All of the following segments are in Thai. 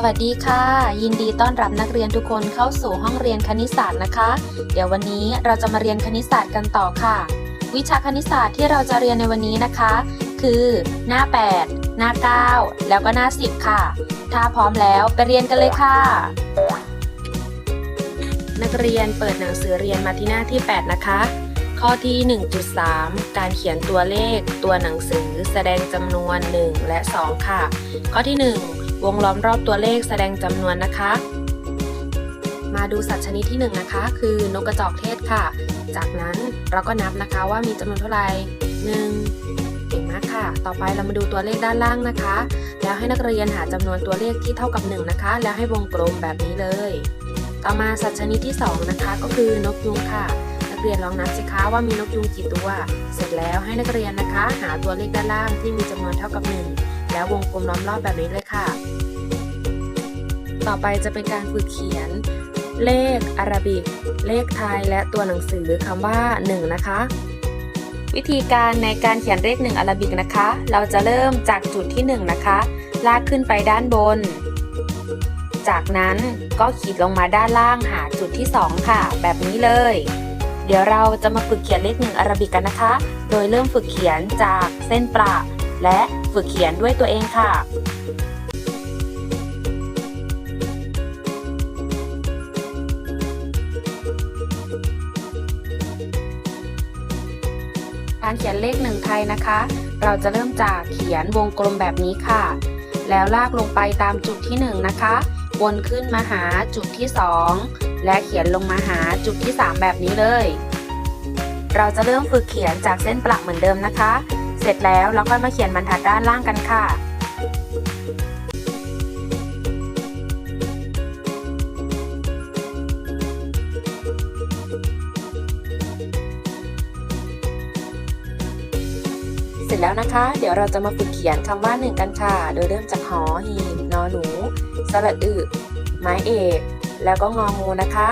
สวัสดีค่ะ ยินดีต้อนรับนักเรียนทุกคนเข้าสู่ห้องเรียนคณิตศาสตร์นะคะ เดี๋ยววันนี้เราจะมาเรียนคณิตศาสตร์กันต่อค่ะ วิชาคณิตศาสตร์ที่เราจะเรียนในวันนี้นะคะ คือหน้า 8 หน้า 9 แล้วก็หน้า 10 ค่ะ ถ้าพร้อมแล้วไปเรียนกันเลยค่ะ นักเรียนเปิดหนังสือเรียนมาที่หน้าที่ 8 นะคะ ข้อที่ 1.3 การเขียนตัวเลข ตัวหนังสือ แสดงจำนวน 1 และ 2 ค่ะ ข้อที่ 1 วงล้อมรอบตัวเลขแสดงจำนวนนะคะ มาดูสัตว์ชนิดที่1นนะคะ คือนกกระจอกเทศค่ะ จากนั้นเราก็นับนะคะว่ามีจำนวนเท่าไหร่1เก่งมากค่ะ ต่อไปเรามาดูตัวเลขด้านล่างนะคะ แล้วให้นักเรียนหาจำนวนตัวเลขที่เท่ากับ 1 นะคะ แล้วให้วงกลมแบบนี้เลย ต่อมาสัตว์ชนิดที่ 2 นะคะ ก็คือนกยุงค่ะนักเรียนลองนับสิคะว่ามีนกยุงกี่ตัว เสร็จแล้วให้นักเรียนนะคะ หาตัวเลขด้านล่างที่มีจำนวนเท่ากับ 1 แล้ววงกลมล้อมรอบแบบนี้เลยค่ะ ต่อไปจะเป็นการฝึกเขียน เลขอาราบิก เลขไทย และตัวหนังสือคำว่า 1 นะคะ วิธีการในการเขียนเลข1อาราบิกนะคะ เราจะเริ่มจากจุดที่ 1 นะคะ ลากขึ้นไปด้านบน จากนั้นก็ขีดลงมาด้านล่างหาจุดที่ 2 ค่ะ แบบนี้เลยเดี๋ยวเราจะมาฝึกเขียนเลขหนึ่งอาราบิกกันนะคะ โดยเริ่มฝึกเขียนจากเส้นประ และฝึกเขียนด้วยตัวเองค่ะการเขียนเลขหนึ่งไทยนะคะ เราจะเริ่มจากเขียนวงกลมแบบนี้ค่ะ แล้วลากลงไปตามจุดที่ 1 นะคะวนขึ้นมาหาจุดที่ 2 และเขียนลงมาหาจุดที่ 3 แบบนี้เลย เราจะเริ่มฝึกเขียนจากเส้นประเหมือนเดิมนะคะ เสร็จแล้วเราค่อยมาเขียนบรรทัดด้านล่างกันค่ะเสร็จแล้วนะคะ เดี๋ยวเราจะมาฝึกเขียนคำว่าหนึ่งกันค่ะ โดยเริ่มจากหอหีนอหนู สระอึไม้เอก แล้วก็งองูนะคะ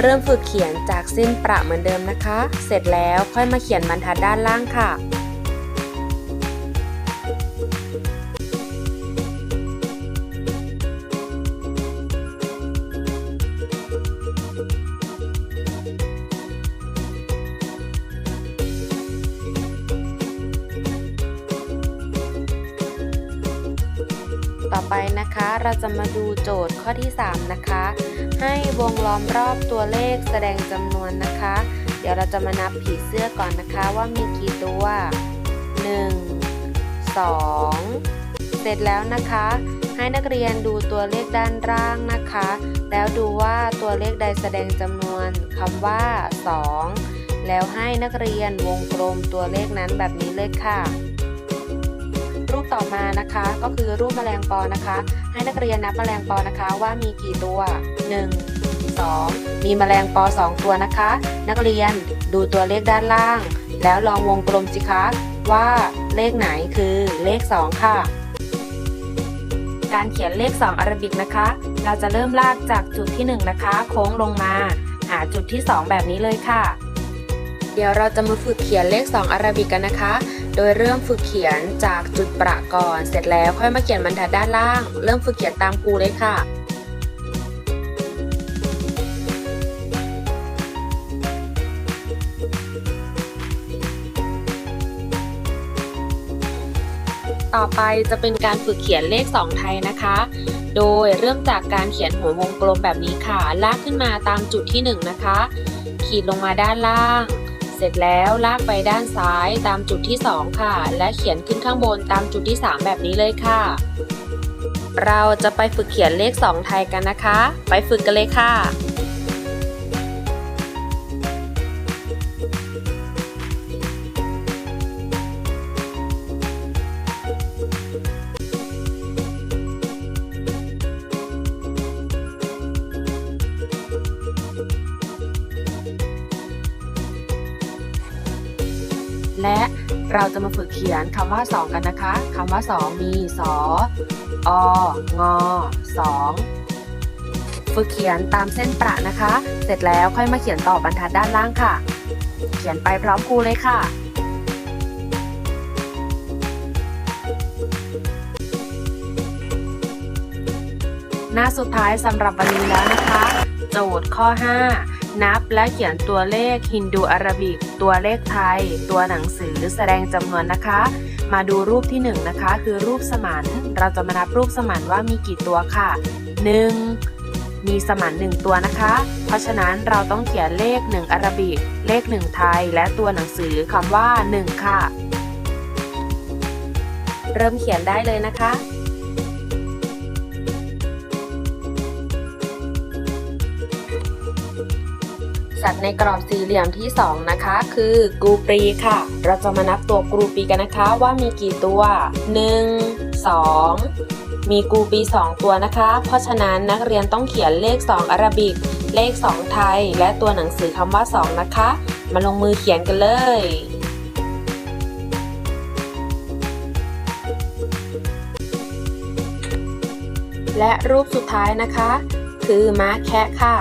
เริ่มฝึกเขียนจากเส้นประเหมือนเดิมนะคะ เสร็จแล้วค่อยมาเขียนบรรทัดด้านล่างค่ะ ต่อไปนะคะ เราจะมาดูโจทย์ข้อที่ 3 นะคะ ให้วงล้อมรอบตัวเลขแสดงจำนวนนะคะ เดี๋ยวเราจะมานับผีเสื้อก่อนนะคะว่ามีกี่ตัว 1 2 เสร็จแล้วนะคะ ให้นักเรียนดูตัวเลขด้านล่างนะคะ แล้วดูว่าตัวเลขใดแสดงจำนวนคำว่า 2 แล้วให้นักเรียนวงกลมตัวเลขนั้นแบบนี้เลยค่ะ รูปต่อมานะคะ ก็คือรูปแมลงปอนะคะ ให้นักเรียนนับแมลงปอนะคะว่ามีกี่ตัว 1 2 มีแมลงปอ 2 ตัวนะคะ นักเรียนดูตัวเลขด้านล่าง แล้วลองวงกลมสิคะ ว่าเลขไหนคือเลข 2 ค่ะ การเขียนเลข 2 อาราบิกนะคะ เราจะเริ่มลากจากจุดที่ 1 นะคะ โค้งลงมา หาจุดที่ 2 แบบนี้เลยค่ะ เดี๋ยวเราจะมาฝึกเขียนเลข 2 อาราบิกกันนะคะ โดยเริ่มฝึกเขียนจากจุดประก่อน เสร็จแล้วค่อยมาเขียนบรรทัดด้านล่าง เริ่มฝึกเขียนตามครูเลยค่ะต่อไปจะเป็นการฝึกเขียนเลข 2 ไทยนะคะ โดยเริ่มจากการเขียนหัววงกลมแบบนี้ค่ะ ลากขึ้นมาตามจุดที่ 1 นะคะ ขีดลงมาด้านล่าง เสร็จแล้วลากไปด้านซ้ายตามจุดที่ 2 ค่ะ และเขียนขึ้นข้างบนตามจุดที่ 3 แบบนี้เลยค่ะ เราจะไปฝึกเขียนเลข 2 ไทยกันนะคะ ไปฝึกกันเลยค่ะ และเราจะมาฝึกเขียนคำว่า 2 กันนะคะ คำว่า 2 มีสอองอสองฝึกเขียนตามเส้นประนะคะ เสร็จแล้วค่อยมาเขียนต่อบรรทัดด้านล่างค่ะ เขียนไปพร้อมครูเลยค่ะหน้าสุดท้ายสำหรับวันนี้แล้วนะคะ โจทย์ข้อ 5 นับและเขียนตัวเลขฮินดูอาราบิก ตัวเลขไทย ตัวหนังสือแสดงจำนวนนะคะ มาดูรูปที่1นงนะคะ คือรูปสมันเราจะมานับรูปสมันว่ามีกี่ตัวค่ะ 1. มีสมัน1ตัวนะคะ เพราะฉะนั้นเราต้องเขียนเลข 1 อาราบิก เลข 1 ไทย และตัวหนังสือคำว่า 1 ค่ะ เริ่มเขียนได้เลยนะคะ สัตว์ในกรอบสี่เหลี่ยมที่ 2 นะคะ คือกรูปรีค่ะ เราจะมานับตัวกรูปีกันนะคะว่ามีกี่ตัว 1 2 มีกูปี 2 ตัวนะคะ เพราะฉะนั้นนักเรียนต้องเขียนเลข 2 อาราบิก เลข 2 ไทย และตัวหนังสือคำว่า 2 นะคะ มาลงมือเขียนกันเลยและรูปสุดท้ายนะคะ คือม้าแคะค่ะ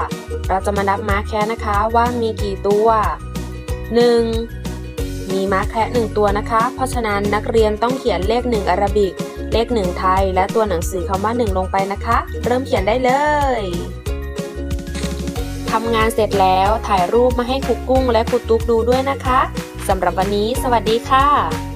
เราจะมานับม้าแคะนะคะว่ามีกี่ตัว 1. มีม้าแคะ1ตัวนะคะ เพราะฉะนั้นนักเรียนต้องเขียนเลข 1 อาราบิก เลข 1 ไทย และตัวหนังสือคำว่า 1 ลงไปนะคะ เริ่มเขียนได้เลยทำงานเสร็จแล้วถ่ายรูปมาให้ครูกุ้งและครูตุ๊กดูด้วยนะคะสำหรับวันนี้ สวัสดีค่ะ